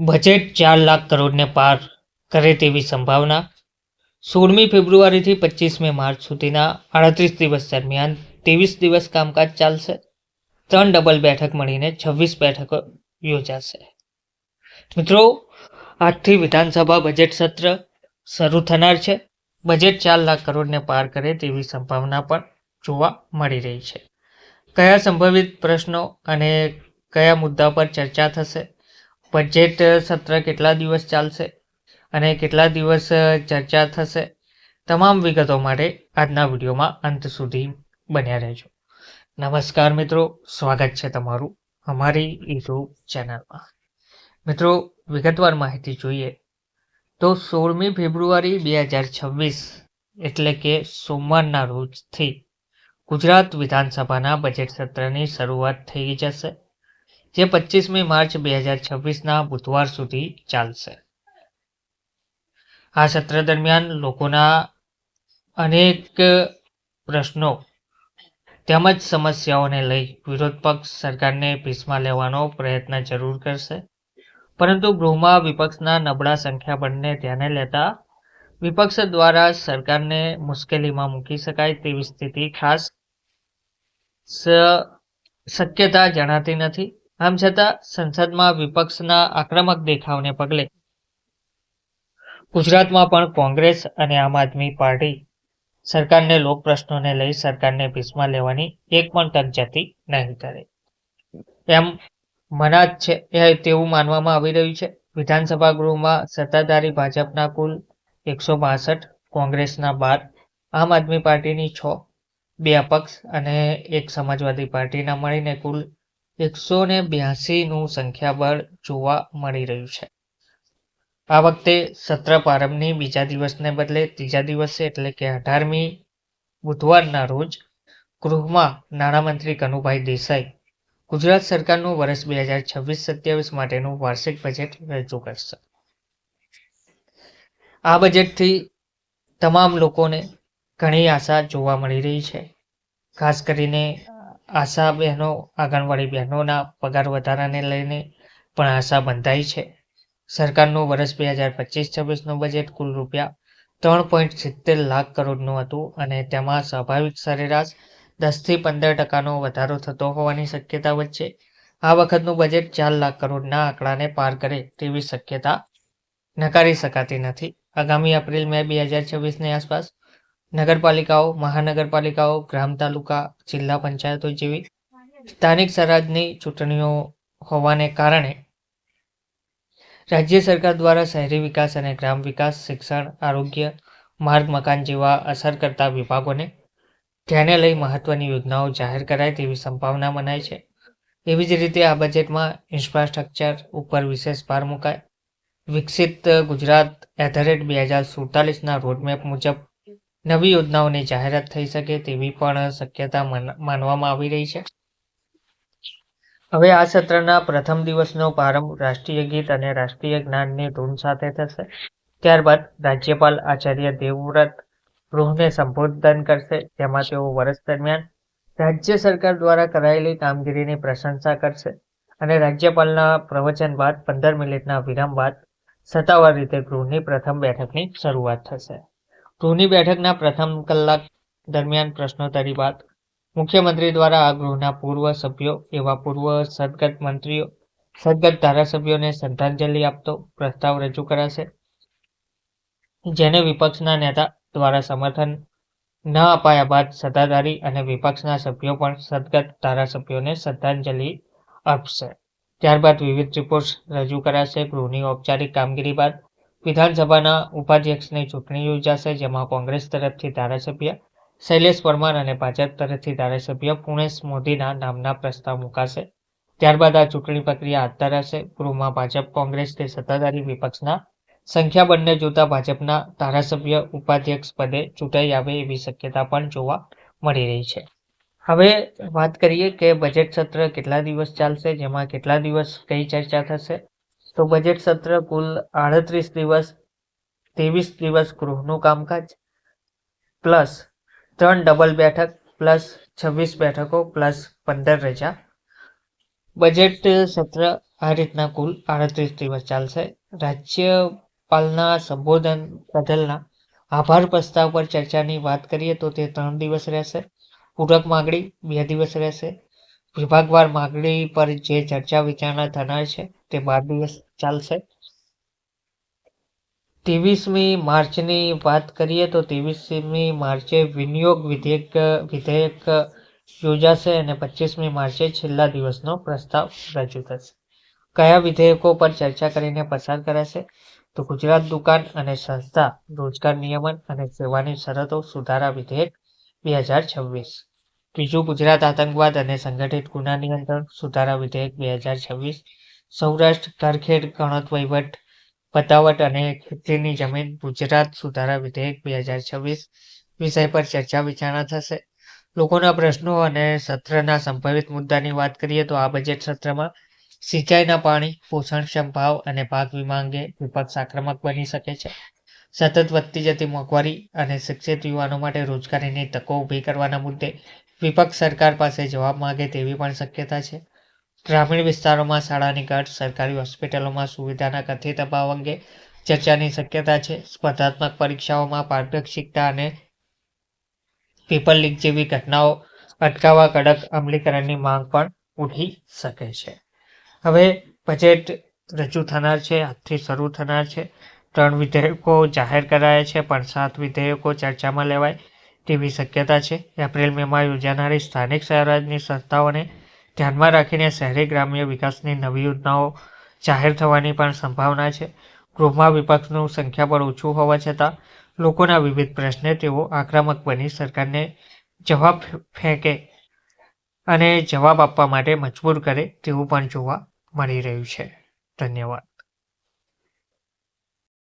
Budget ચાર લાખ કરોડને પાર કરે તેવી સંભાવના. સોળમી ફેબ્રુઆરીથી પચીસમી માર્ચ સુધીના આડત્રીસ દિવસ દરમિયાન ત્રેવીસ દિવસ કામકાજ ચાલશે. ત્રણ ડબલ બેઠક મળીને છવ્વીસ બેઠકો યોજાશે. મિત્રો, આજથી વિધાનસભા બજેટ સત્ર શરૂ થનાર છે. બજેટ ચાર લાખ કરોડને પાર કરે તેવી સંભાવના પણ જોવા મળી રહી છે. કયા સંભવિત પ્રશ્નો અને કયા મુદ્દા પર ચર્ચા થશે? બજેટ સત્ર કેટલા દિવસ ચાલશે અને કેટલા દિવસ ચર્ચા થશે, તમામ વિગતો માટે આજના વિડીયોમાં અંત સુધી બન્યા રહેજો. નમસ્કાર મિત્રો, સ્વાગત છે તમારું અમારી યુટ્યુબ ચેનલમાં. મિત્રો, વિગતવાર માહિતી જોઈએ તો સોળમી ફેબ્રુઆરી બે હજાર છવ્વીસ એટલે કે સોમવારના રોજથી ગુજરાત વિધાનસભાના બજેટ સત્રની શરૂઆત થઈ જશે. જે પચીસમી માર્ચ બે હજાર છવ્વીસના બુધવાર સુધી ચાલશે. આ સત્ર દરમિયાન લોકોના અનેક પ્રશ્નો તેમજ સમસ્યાઓને લઈ વિરોધ પક્ષ સરકારને પીસમાં લેવાનો પ્રયત્ન જરૂર કરશે. પરંતુ ગૃહમાં વિપક્ષના નબળા સંખ્યાબળને ધ્યાને લેતા વિપક્ષ દ્વારા સરકારને મુશ્કેલીમાં મૂકી શકાય તેવી સ્થિતિ ખાસ શક્યતા જણાતી નથી. આમ છતાં સંસદમાં વિપક્ષના આક્રમક દેખાવને પગલે ગુજરાતમાં પણ કોંગ્રેસ અને આમ આદમી પાર્ટી સરકારને લોક લઈ સરકારને ભીસમાં લેવાની એક પણ તક જતી નહીં કરે. એમ મનાજ છે એ તેવું માનવામાં આવી રહ્યું છે. વિધાનસભા ગૃહમાં સત્તાધારી ભાજપના કુલ એકસો બાસઠ, કોંગ્રેસના બાર, આમ આદમી પાર્ટીની છ, બે અપક્ષ અને એક સમાજવાદી પાર્ટીના મળીને કુલ એકસો ને બ્યાસીનું સંખ્યાબળ જોવા મળી રહ્યું છે. આ વખતે સત્ર પ્રારંભની બીજા દિવસને બદલે ત્રીજા દિવસે એટલે કે અઢારમી બુધવારના રોજ ગૃહમાં નાણામંત્રી કનુભાઈ દેસાઈ ગુજરાત સરકારનું વર્ષ બે હજાર છવ્વીસ સત્યાવીસ માટેનું વાર્ષિક બજેટ રજૂ કરશે. આ બજેટથી તમામ લોકોને ઘણી આશા જોવા મળી રહી છે. ખાસ કરીને આશા બહેનો, આંગણવાડી બહેનોના પગાર વધારાને લઈને પણ આશા બંધાઈ છે. સરકારનું વર્ષ બે હજાર પચીસ છવ્વીસનું બજેટ કુલ રૂપિયા ત્રણ પોઈન્ટ સિત્તેર લાખ કરોડનું હતું અને તેમાં સ્વાભાવિક સરેરાશ દસથી પંદર ટકાનો વધારો થતો હોવાની શક્યતા વચ્ચે આ વખતનું બજેટ ચાર લાખ કરોડના આંકડાને પાર કરે તેવી શક્યતા નકારી શકાતી નથી. આગામી એપ્રિલ, મે બે હજાર છવ્વીસની આસપાસ નગરપાલિકાઓ, મહાનગરપાલિકાઓ, ગ્રામ તાલુકા, જિલ્લા પંચાયતો જેવી સ્થાનિક સ્વરાજની ચૂંટણીઓ હોવાને કારણે રાજ્ય સરકાર દ્વારા શહેરી વિકાસ અને ગ્રામ વિકાસ, શિક્ષણ, આરોગ્ય, માર્ગ મકાન જેવા અસર કરતા વિભાગોને ધ્યાને લઈ મહત્વની યોજનાઓ જાહેર કરાય તેવી સંભાવના મનાય છે. એવી જ રીતે આ બજેટમાં ઇન્ફ્રાસ્ટ્રક્ચર ઉપર વિશેષ ભાર મુકાય. વિકસિત ગુજરાત એટ ધ રેટ બે હજાર સુડતાલીસના રોડમેપ મુજબ નવી યોજનાઓની જાહેરાત થઈ શકે તેવી પણ શક્યતા માનવામાં આવી રહી છે. હવે આ સત્રના પ્રથમ દિવસનો પ્રારંભ રાષ્ટ્રીય ગીત અને રાષ્ટ્રીય જ્ઞાનની ધૂન સાથે થશે. ત્યારબાદ રાજ્યપાલ આચાર્ય દેવવ્રત ગૃહને સંબોધન કરશે. જેમાં તેઓ વર્ષ દરમિયાન રાજ્ય સરકાર દ્વારા કરાયેલી કામગીરીની પ્રશંસા કરશે અને રાજ્યપાલના પ્રવચન બાદ પંદર મિનિટના વિરામ બાદ સત્તાવાર રીતે ગૃહની પ્રથમ બેઠકની શરૂઆત થશે. ગૃહની બેઠકના પ્રથમ કલાક દરમિયાન પ્રશ્નોત્તરી બાદ મુખ્યમંત્રી દ્વારા આ ગૃહના પૂર્વ સભ્યો એવા પૂર્વ સદગત મંત્રીઓ, સદગત ધારાસભ્યોને શ્રદ્ધાંજલિ આપતો પ્રસ્તાવ રજૂ કરાશે. જેને વિપક્ષના નેતા દ્વારા સમર્થન ન અપાયા બાદ સત્તાધારી અને વિપક્ષના સભ્યો પણ સદગત ધારાસભ્યોને શ્રદ્ધાંજલિ આપશે. ત્યારબાદ વિવિધ રિપોર્ટ્સ રજૂ કરાશે. ગૃહની ઔપચારિક કામગીરી બાદ વિધાનસભાના ઉપાધ્યક્ષની ચૂંટણી યોજાશે, જેમાં કોંગ્રેસ તરફથી ધારાસભ્ય શૈલેષ પરમાર અને ભાજપ તરફથી ધારાસભ્ય પુણેશ મોદીના નામના પ્રસ્તાવ મુકાશે. ત્યારબાદ આ ચૂંટણી પ્રક્રિયા હાથ ધરાશે. ગૃહમાં ભાજપ, કોંગ્રેસ કે સત્તાધારી વિપક્ષના સંખ્યાબળને જોતા ભાજપના ધારાસભ્ય ઉપાધ્યક્ષ પદે ચૂંટાઈ આવે એવી શક્યતા પણ જોવા મળી રહી છે. હવે વાત કરીએ કે બજેટ સત્ર કેટલા દિવસ ચાલશે, જેમાં કેટલા દિવસ કઈ ચર્ચા થશે? તો બજેટ સત્ર કુલ આડત્રીસ દિવસ, ત્રેવીસ દિવસ ગૃહનું કામકાજ, પ્લસ ત્રણ ડબલ બેઠક, પ્લસ છવ્વીસ બેઠકો, પ્લસ પંદર રજા. બજેટ સત્ર આ રીતના કુલ આડત્રીસ દિવસ ચાલશે. રાજ્યપાલના સંબોધન બદલના આભાર પ્રસ્તાવ પર ચર્ચાની વાત કરીએ તો તે ત્રણ દિવસ રહેશે. પૂરક માગણી બે દિવસ રહેશે. વિભાગવાર માગણી પર જે ચર્ચા વિચારણા થનાર છે તે બાર દિવસ ચાલશે. ત્રેવીસમી માર્ચની વાત કરીએ તો ત્રેવીસમી માર્ચે વિનિયોગ વિધેયક વિધેયક યોજાશે અને પચીસમી માર્ચે છેલ્લા દિવસનો પ્રસ્તાવ રજૂ થશે. કયા વિધેયકો પર ચર્ચા કરીને પસાર કરાશે? તો ગુજરાત દુકાન અને સંસ્થા, રોજગાર નિયમન અને સેવાની શરતો સુધારા વિધેયક બે હજાર છવ્વીસ. ત્રીજું ગુજરાત આતંકવાદ અને સંગઠિત ગુના નિયંત્રણ સુધારા વિધેયક બે હજાર છવ્વીસ. સૌરાષ્ટ્ર, કારખેડ ગણત વહીવટ, પતાવટ અને ખેતીની જમીન ગુજરાત સુધારા વિધેયક બે હજાર છવ્વીસ વિષય પર ચર્ચા વિચારણા થશે. લોકોના પ્રશ્નો અને સત્રના સંભવિત મુદ્દાની વાત કરીએ તો આ બજેટ સત્રમાં સિંચાઈના પાણી, પોષણક્ષમ ભાવ અને પાક વીમા અંગે વિપક્ષ આક્રમક બની શકે છે. સતત વધતી જતી મોંઘવારી અને શિક્ષિત યુવાનો માટે રોજગારીની તકો ઊભી કરવાના મુદ્દે વિપક્ષ સરકાર પાસે જવાબ માંગે તેવી પણ શક્યતા છે. ગ્રામીણ વિસ્તારોમાં શાળાની ઘટ, સરકારી હોસ્પિટલોમાં સુવિધાના કથિત અભાવ અંગે ચર્ચાની શક્યતા છે. સ્પર્ધાત્મક પરીક્ષાઓમાં પારદર્શિકતા અને પેપર લીક જેવી ઘટનાઓ અટકાવવા કડક અમલીકરણની માંગ પણ ઉઠી શકે છે. હવે બજેટ રજૂ થનાર છે, આજથી શરૂ થનાર છે. ત્રણ વિધેયકો જાહેર કરાયા છે, પણ સાત વિધેયકો ચર્ચામાં લેવાય તેવી શક્યતા છે. એપ્રિલ મેમાં યોજાનારી સ્થાનિક સ્વરાજની સંસ્થાઓને ધ્યાનમાં રાખીને શહેરી ગ્રામ્ય વિકાસની નવી યોજનાઓ જાહેર થવાની પણ સંભાવના છે. ગૃહમાં વિપક્ષનું સંખ્યાબળ ઓછું હોવા છતાં લોકોના વિવિધ પ્રશ્ને તેઓ આક્રમક બની સરકારને જવાબ ફેંકે અને જવાબ આપવા માટે મજબૂર કરે તેવું પણ જોવા મળી રહ્યું છે. ધન્યવાદ.